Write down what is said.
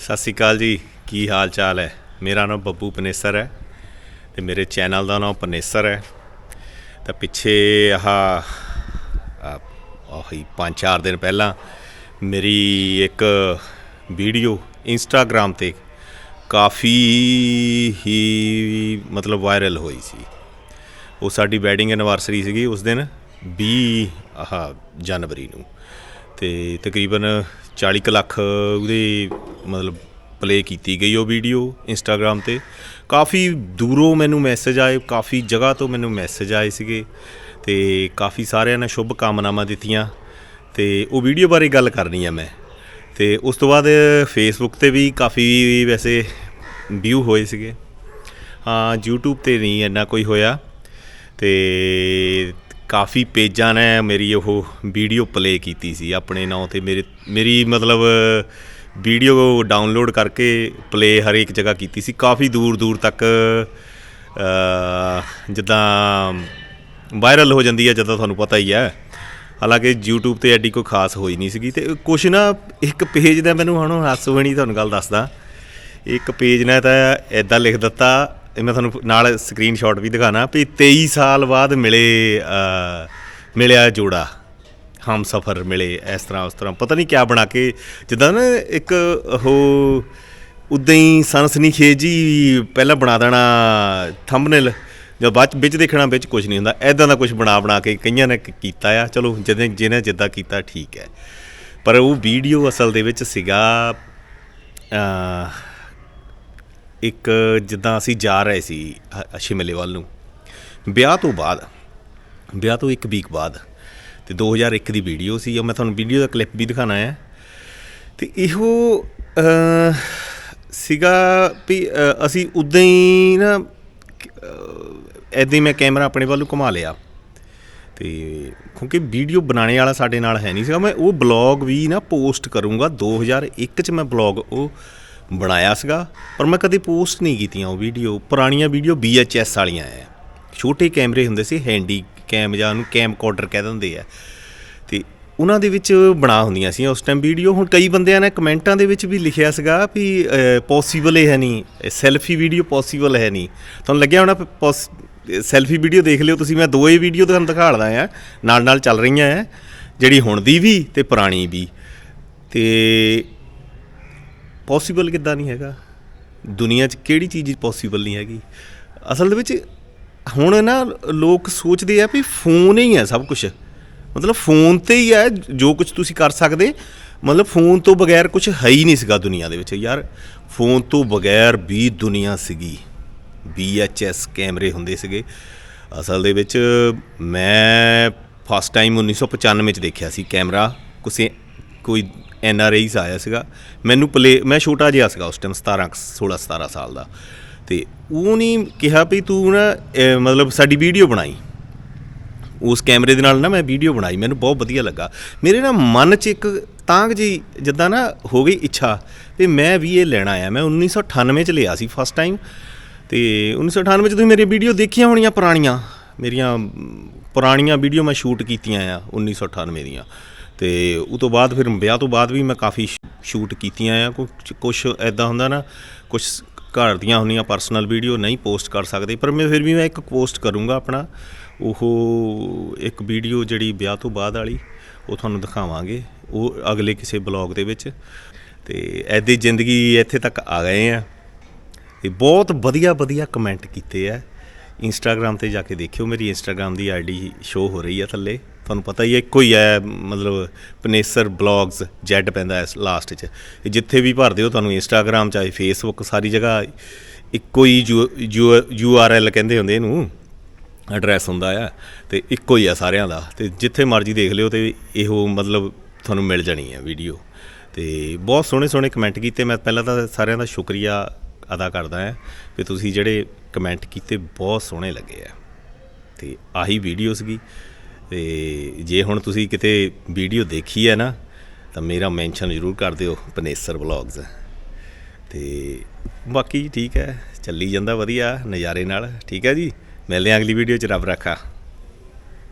ਸਤਿ ਸ਼੍ਰੀ ਅਕਾਲ ਜੀ, ਕੀ ਹਾਲ ਚਾਲ ਹੈ? ਮੇਰਾ ਨਾਮ ਬੱਬੂ ਪਨੇਸਰ ਹੈ ਤੇ ਮੇਰੇ ਚੈਨਲ ਦਾ ਨਾਮ ਪਨੇਸਰ ਹੈ। ਤਾਂ ਪਿੱਛੇ ਆਹ ਆ- ਆਹੀ 5-4 ਦਿਨ ਪਹਿਲਾਂ ਮੇਰੀ ਇੱਕ ਵੀਡੀਓ ਇੰਸਟਾਗ੍ਰam ਤੇ ਕਾਫੀ ਹੀ ਮਤਲਬ ਵਾਇਰਲ ਹੋਈ ਸੀ। ਉਹ ਸਾਡੀ ਵੈਡਿੰਗ ਐਨਵਰਸਰੀ ਸੀਗੀ ਉਸ ਦਿਨ 20 ਆਹ, ਜਨਵਰੀ ਨੂੰ। ਤੇ ਤਕਰੀਬਨ 40 ਕੁ ਲੱਖ ਉਹਦੇ ਮਤਲਬ ਪਲੇ ਕੀਤੀ ਗਈ ਉਹ ਵੀਡੀਓ ਇੰਸਟਾਗ੍ਰam ਤੇ। ਕਾਫੀ ਦੂਰੋਂ ਮੈਨੂੰ ਮੈਸੇਜ ਆਏ, ਕਾਫੀ ਜਗ੍ਹਾ ਤੋਂ ਮੈਨੂੰ ਮੈਸੇਜ ਆਏ ਸੀਗੇ ਤੇ ਕਾਫੀ ਸਾਰਿਆਂ ਨੇ ਸ਼ੁਭ ਕਾਮਨਾਵਾਂ ਦਿੱਤੀਆਂ ਤੇ ਉਹ ਵੀਡੀਓ ਬਾਰੇ ਗੱਲ ਕਰਨੀ ਆ ਮੈਂ। ਤੇ ਉਸ ਤੋਂ ਬਾਅਦ ਫੇਸਬੁੱਕ ਤੇ ਵੀ ਕਾਫੀ ਵੈਸੇ ਵਿਊ ਹੋਏ ਸੀਗੇ। ਹਾਂ, YouTube ਤੇ ਨਹੀਂ ਇੰਨਾ ਕੋਈ ਹੋਇਆ ਤੇ ਕਾਫੀ ਪੇਜਾਂ ਨੇ ਮੇਰੀ ਉਹ ਵੀਡੀਓ ਪਲੇ ਕੀਤੀ ਸੀ, ਆਪਣੇ ਨਾਂ ਤੇ ਮੇਰੇ, ਮੇਰੀ ਮਤਲਬ ਵੀਡੀਓ ਡਾਊਨਲੋਡ ਕਰਕੇ ਪਲੇ ਹਰ ਇੱਕ ਜਗ੍ਹਾ ਕੀਤੀ ਸੀ। ਕਾਫੀ ਦੂਰ ਦੂਰ ਤੱਕ ਜਿੱਦਾਂ ਵਾਇਰਲ ਹੋ ਜਾਂਦੀ ਹੈ, ਜਦੋਂ ਤੁਹਾਨੂੰ ਪਤਾ ਹੀ ਹੈ। ਹਾਲਾਂਕਿ YouTube ਤੇ ਐਡੀ ਕੋਈ ਖਾਸ ਹੋਈ ਨਹੀਂ ਸੀਗੀ ਤੇ ਕੁਛ ਨਾ, ਇੱਕ ਪੇਜ ਦਾ ਮੈਨੂੰ ਹੁਣ ਹੱਸ ਹੋਣੀ, ਤੁਹਾਨੂੰ ਗੱਲ ਦੱਸਦਾ। ਇੱਕ ਪੇਜ ਨੇ ਤਾਂ ਐਦਾਂ ਲਿਖ ਦਿੱਤਾ ਇਹ ਮੈਂ ਤੁਹਾਨੂੰ ਨਾਲ ਸਕਰੀਨਸ਼ਾਟ ਵੀ ਦਿਖਾਣਾ ਵੀ 23 ਸਾਲ ਬਾਅਦ ਮਿਲੇ ਮਿਲਿਆ ਜੋੜਾ, ਹਮ ਸਫਰ ਮਿਲੇ, ਇਸ ਤਰ੍ਹਾਂ, ਉਸ ਤਰ੍ਹਾਂ। ਪਤਾ ਨਹੀਂ ਕਿਆ ਬਣਾ ਕੇ, ਜਿੱਦਾਂ ਨਾ ਇੱਕ ਉਹ ਉਦਾਂ ਹੀ ਸਨਸਨੀਖੇਜੀ ਪਹਿਲਾਂ ਬਣਾ ਦੇਣਾ ਥੰਬਨੇਲ ਜਾਂ ਬਾਅਦ 'ਚ ਵਿੱਚ ਦੇਖਣਾ, ਵਿੱਚ ਕੁਝ ਨਹੀਂ ਹੁੰਦਾ। ਐਦਾਂ ਦਾ ਕੁਝ ਬਣਾ ਬਣਾ ਕੇ ਕਈਆਂ ਨੇ ਕੀਤਾ ਆ। ਚਲੋ ਜਿਹਨੇ ਜਿਹਨੇ ਜਿੱਦਾਂ ਕੀਤਾ, ਠੀਕ ਹੈ। ਪਰ ਉਹ ਵੀਡੀਓ ਅਸਲ ਦੇ ਵਿੱਚ ਸੀਗਾ ਅ ਇੱਕ ਜਿੱਦਾਂ ਅਸੀਂ ਜਾ ਰਹੇ ਸੀ ਹ- ਸ਼ਿਮਲੇ ਵੱਲ ਨੂੰ। ਵਿਆਹ ਤੋਂ ਬਾਅਦ, ਵਿਆਹ ਤੋਂ ਇੱਕ ਵੀਕ ਬਾਅਦ ਤੇ 2001 ਦੀ ਵੀਡੀਓ ਸੀ, ਉਹ ਮੈਂ ਤੁਹਾਨੂੰ ਵੀਡੀਓ ਦਾ ਕਲਿੱਪ ਵੀ ਦਿਖਾਣਾ ਹੈ। ਤੇ ਇਹੋ ਸੀਗਾ ਵੀ ਅਸੀਂ ਉਦਾਂ ਹੀ ਨਾ ਐਦਾਂ ਹੀ ਮੈਂ ਕੈਮਰਾ ਆਪਣੇ ਵੱਲ ਨੂੰ ਘੁਮਾ ਲਿਆ। ਤੇ ਕਿਉਂਕਿ ਵੀਡੀਓ ਬਣਾਉਣੇ ਵਾਲਾ ਸਾਡੇ ਨਾਲ ਹੈ ਨਹੀਂ ਸੀਗਾ, ਮੈਂ ਉਹ ਬਲੌਗ ਵੀ ਨਾ ਪੋਸਟ ਕਰੂੰਗਾ 2001 ਚ ਮੈਂ ਬਲੌਗ ਉਹ ਬਣਾਇਆ ਸੀਗਾ, ਪਰ ਮੈਂ ਕਦੇ ਪੋਸਟ ਨਹੀਂ ਕੀਤੀਆਂ ਉਹ ਵੀਡੀਓ। ਪੁਰਾਣੀਆਂ ਵੀਡੀਓ VHS ਵਾਲੀਆਂ ਆ ਛੋਟੇ ਕੈਮਰੇ ਹੁੰਦੇ ਸੀ ਹੈਂਡੀ ਕੈਮ ਜਾਂ ਉਹਨੂੰ ਕੈਮ ਕਹਿ ਦਿੰਦੇ ਆ ਤੇ ਉਹਨਾਂ ਦੇ ਵਿੱਚ ਬਣਾ ਹੁੰਦੀਆਂ ਸੀ ਉਸ ਟਾਈਮ ਵੀਡੀਓ। ਹੁਣ ਕਈ ਬੰਦਿਆਂ ਨੇ ਕਮੈਂਟਾਂ ਦੇ ਵਿੱਚ ਵੀ ਲਿਖਿਆ ਸੀਗਾ ਵੀ ਪੋਸੀਬਲ ਹੈ ਨਹੀਂ ਸੈਲਫੀ ਵੀਡੀਓ ਪੋਸੀਬਲ ਹੈ ਨਹੀਂ। ਤੁਹਾਨੂੰ ਲੱਗਿਆ ਹੋਣਾ ਸੈਲਫੀ ਵੀਡੀਓ ਦੇਖ ਲਿਓ ਤੁਸੀਂ, ਮੈਂ ਦੋਏ ਵੀਡੀਓ ਤੁਹਾਨੂੰ ਦਿਖਾੜਦਾ ਆ। ਨਾਲ ਨਾਲ ਚੱਲ ਰਹੀਆਂ ਆ ਜਿਹੜੀ ਹੁਣ ਦੀ ਵੀ ਤੇ ਪੁਰਾਣੀ ਵੀ। ਤੇ ਪੋਸੀਬਲ ਕਿੱਦਾਂ ਨਹੀਂ ਹੈਗਾ? ਦੁਨੀਆ 'ਚ ਕਿਹੜੀ ਚੀਜ਼ ਪੋਸੀਬਲ ਨਹੀਂ ਹੈਗੀ? ਅਸਲ ਦੇ ਵਿੱਚ ਹੁਣ ਨਾ ਲੋਕ ਸੋਚਦੇ ਆ ਵੀ ਫੋਨ ਹੀ ਹੈ ਸਭ ਕੁਝ ਮਤਲਬ ਫੋਨ ਤੇ ਹੀ ਹੈ ਜੋ ਕੁਝ ਤੁਸੀਂ ਕਰ ਸਕਦੇ। ਮਤਲਬ ਫੋਨ ਤੋਂ ਬਗੈਰ ਕੁਝ ਹੈ ਹੀ ਨਹੀਂ ਸੀਗਾ ਦੁਨੀਆ ਦੇ ਵਿੱਚ ਯਾਰ। ਫੋਨ ਤੋਂ ਬਗੈਰ ਵੀ ਦੁਨੀਆ ਸੀਗੀ। VHS ਕੈਮਰੇ ਹੁੰਦੇ ਸੀਗੇ। ਅਸਲ ਦੇ ਵਿੱਚ ਮੈਂ ਫਸਟ ਟਾਈਮ 1995 ਚ ਦੇਖਿਆ ਸੀ ਕੈਮਰਾ। ਕਿਸੇ, ਕੋਈ ਐਨ ਆਰ ਆਈਸ ਆਇਆ ਸੀਗਾ। ਮੈਨੂੰ ਪਲੇ, ਮੈਂ ਛੋਟਾ ਜਿਹਾ ਸੀਗਾ ਉਸ ਟਾਈਮ 17 ਕੁ- 16 17 ਸਾਲ ਦਾ। ਤੇ ਉਹ ਨਹੀਂ ਕਿਹਾ ਵੀ ਤੂੰ ਨਾ ਮਤਲਬ ਸਾਡੀ ਵੀਡੀਓ ਬਣਾਈ। ਉਸ ਕੈਮਰੇ ਦੇ ਨਾਲ ਨਾ ਮੈਂ ਵੀਡੀਓ ਬਣਾਈ, ਮੈਨੂੰ ਬਹੁਤ ਵਧੀਆ ਲੱਗਾ। ਮੇਰੇ ਨਾ ਮਨ 'ਚ ਇੱਕ ਤਾਂਗ ਜੀ ਜਿੱਦਾਂ ਨਾ ਹੋ ਗਈ ਇੱਛਾ ਵੀ ਮੈਂ ਵੀ ਇਹ ਲੈਣਾ ਆ ਮੈਂ 1998 ਚ ਲਿਆ ਸੀ ਫਸਟ ਟਾਈਮ ਤੇ 1998 ਚ ਤੁਸੀਂ ਮੇਰੀ ਵੀਡੀਓ ਦੇਖੀਆਂ ਹੋਣੀਆਂ ਪੁਰਾਣੀਆਂ। ਮੇਰੀਆਂ ਪੁਰਾਣੀਆਂ ਵੀਡੀਓ ਮੈਂ ਸ਼ੂਟ ਕੀਤੀਆਂ ਆ 1998 ਦੀਆਂ। ਤੇ ਉਹ ਤੋਂ ਬਾਅਦ ਫਿਰ ਵਿਆਹ ਤੋਂ ਬਾਅਦ ਵੀ ਮੈਂ ਕਾਫੀ ਸ਼ੂਟ ਕੀਤੀਆਂ ਆ। ਕੁਝ ਕੁਝ ਐਦਾਂ ਹੁੰਦਾ ਨਾ ਕੁਝ ਘਰ ਦੀਆਂ ਹੁੰਦੀਆਂ ਪਰਸਨਲ ਵੀਡੀਓ ਨਹੀਂ ਪੋਸਟ ਕਰ ਸਕਦੇ, ਪਰ ਮੈਂ ਫਿਰ ਵੀ ਮੈਂ ਇੱਕ ਪੋਸਟ ਕਰੂੰਗਾ ਆਪਣਾ। ਉਹ ਇੱਕ ਵੀਡੀਓ ਜਿਹੜੀ ਵਿਆਹ ਤੋਂ ਬਾਅਦ ਵਾਲੀ, ਉਹ ਤੁਹਾਨੂੰ ਦਿਖਾਵਾਂਗੇ। ਉਹ ਅਗਲੇ ਕਿਸੇ ਬਲੌਗ ਦੇ ਵਿੱਚ। ਤੇ ਐਦੀ ਜ਼ਿੰਦਗੀ ਇੱਥੇ ਤੱਕ ਆ ਗਏ ਆ। ਤੇ ਬਹੁਤ ਵਧੀਆ ਵਧੀਆ ਕਮੈਂਟ ਕੀਤੇ ਆ। ਇੰਸਟਾਗ੍ਰam ਤੇ ਜਾ ਕੇ ਦੇਖਿਓ, ਮੇਰੀ ਇੰਸਟਾਗ੍ਰam ਦੀ ਆਈਡੀ ਸ਼ੋ ਹੋ ਰਹੀ ਹੈ ਥੱਲੇ। ਤੁਹਾਨੂੰ ਪਤਾ ਹੀ ਹੈ, ਇੱਕੋ ਹੀ ਹੈ, ਮਤਲਬ ਪਨੇਸਰ ਬਲੌਗਸ ਜੈਡ ਪੈਂਦਾ ਹੈ ਲਾਸਟ 'ਚ। ਜਿੱਥੇ ਵੀ ਭਰਦੇ ਹੋ, ਤੁਹਾਨੂੰ ਇੰਸਟਾਗ੍ਰam ਚਾਹੇ ਫੇਸਬੁੱਕ ਸਾਰੀ ਜਗ੍ਹਾ ਇੱਕੋ ਹੀ ਯੂ ਆਰ ਐਲ ਕਹਿੰਦੇ ਹੁੰਦੇ ਇਹਨੂੰ ਐਡਰੈਸ ਹੁੰਦਾ ਆ, ਤੇ ਇੱਕੋ ਹੀ ਆ ਸਾਰਿਆਂ ਦਾ। ਤੇ ਜਿੱਥੇ ਮਰਜ਼ੀ ਦੇਖ ਲਿਓ, ਤੇ ਇਹੋ ਮਤਲਬ ਤੁਹਾਨੂੰ ਮਿਲ ਜਾਣੀ ਹੈ ਵੀਡੀਓ ਤੇ ਬਹੁਤ ਸੋਹਣੇ ਸੋਹਣੇ ਕਮੈਂਟ ਕੀਤੇ। ਮੈਂ ਪਹਿਲਾਂ ਤਾਂ ਸਾਰਿਆਂ ਦਾ ਸ਼ੁਕਰੀਆ ਅਦਾ ਕਰਦਾ ਹਾਂ ਕਿ ਤੁਸੀਂ ਜਿਹੜੇ ਕਮੈਂਟ ਕੀਤੇ, ਬਹੁਤ ਸੋਹਣੇ ਲੱਗੇ ਆ। ਤੇ ਆਹੀ ਵੀਡੀਓ ਸੀਗੀ ਤੇ ਜੇ ਹੁਣ ਤੁਸੀਂ ਕਿਤੇ ਵੀਡੀਓ ਦੇਖੀ ਹੈ ਨਾ, ਤਾਂ ਮੇਰਾ ਮੈਂਸ਼ਨ ਜ਼ਰੂਰ ਕਰ ਦਿਓ ਪਨੇਸਰ ਵਲੌਗਸ ਤੇ ਬਾਕੀ ਠੀਕ ਹੈ, ਚੱਲੀ ਜਾਂਦਾ ਵਧੀਆ ਨਜ਼ਾਰੇ ਨਾਲ। ਠੀਕ ਹੈ ਜੀ, ਮਿਲਦੇ ਹਾਂ ਅਗਲੀ ਵੀਡੀਓ 'ਚ, ਰੱਬ ਰੱਖਾ।